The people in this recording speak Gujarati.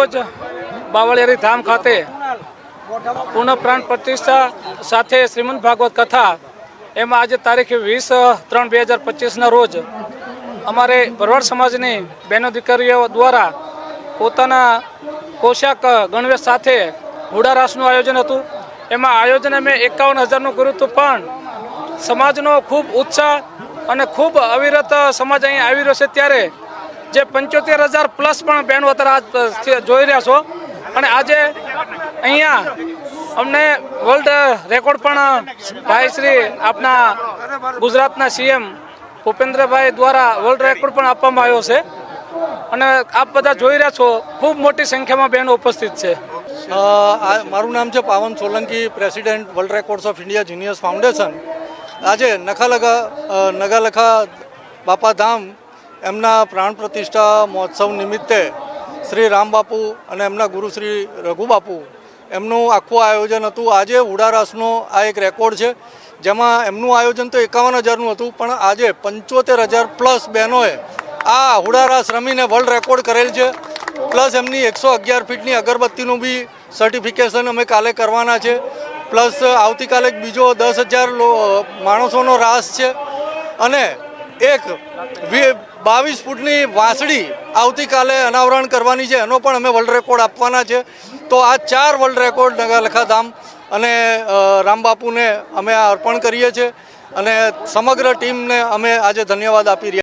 રોજ બાવળિયારી ધામ ખાતે પૂર્ણ પ્રાણ પ્રતિષ્ઠા સાથે શ્રીમંત ભાગવત કથા, એમાં આજે તારીખ વીસ ત્રણ બે હજાર પચીસના રોજ અમારે ભરવાડ સમાજની બહેનો દીકરીઓ દ્વારા પોતાના પોશાક ગણવેશ સાથે હુડારાસનું આયોજન હતું. એમાં આયોજન અમે એકાવન હજારનું કર્યું હતું, પણ સમાજનો ખૂબ ઉત્સાહ અને ખૂબ અવિરત સમાજ અહીં આવી રહ્યો છે ત્યારે જે પંચોતેર હજાર પ્લસ પણ બહેનો અત્યારે જોઈ રહ્યા છો. અને આજે અહીંયા અમને વર્લ્ડ રેકોર્ડ પણ ભાઈ શ્રી આપના ગુજરાતના સીએમ ભૂપેન્દ્રભાઈ દ્વારા વર્લ્ડ રેકોર્ડ પણ આપવામાં આવ્યો છે. અને આપ બધા જોઈ રહ્યા છો, ખૂબ મોટી સંખ્યામાં બહેનો ઉપસ્થિત છે. મારું નામ છે Pavan Solanki, president world records of India genius foundation આજે નખાલખા નગાલખા બાપા ધામ એમના પ્રાણ પ્રતિષ્ઠા મહોત્સવ નિમિત્તે શ્રી રામબાપુ અને એમના ગુરુ શ્રી રઘુબાપુ એમનું આખું આયોજન હતું. આજે ઉડારાસનો આ એક રેકોર્ડ છે, જેમાં એમનું આયોજન તો એકાવન હજારનું હતું, પણ આજે પંચોતેર હજાર પ્લસ બહેનોએ આ હુડારાસ રમીને વર્લ્ડ રેકોર્ડ કરેલ છે. પ્લસ એમની એકસો અગિયાર ફીટની અગરબત્તીનું બી સર્ટિફિકેશન અમે કાલે કરવાના છે. પ્લસ આવતીકાલે બીજો દસ હજાર માણસોનો રાસ છે. અને એક બાવીસ ફૂટની વાંસળી આવતીકાલે અનાવરણ કરવાની છે. એનો પણ અમે વર્લ્ડ રેકોર્ડ આપવાના છે. તો આ ચાર વર્લ્ડ રેકોર્ડ નગરલખાધામ અને રામબાપુને અમે અર્પણ કરીએ છીએ અને સમગ્ર ટીમને અમે આજે ધન્યવાદ આપી રહ્યા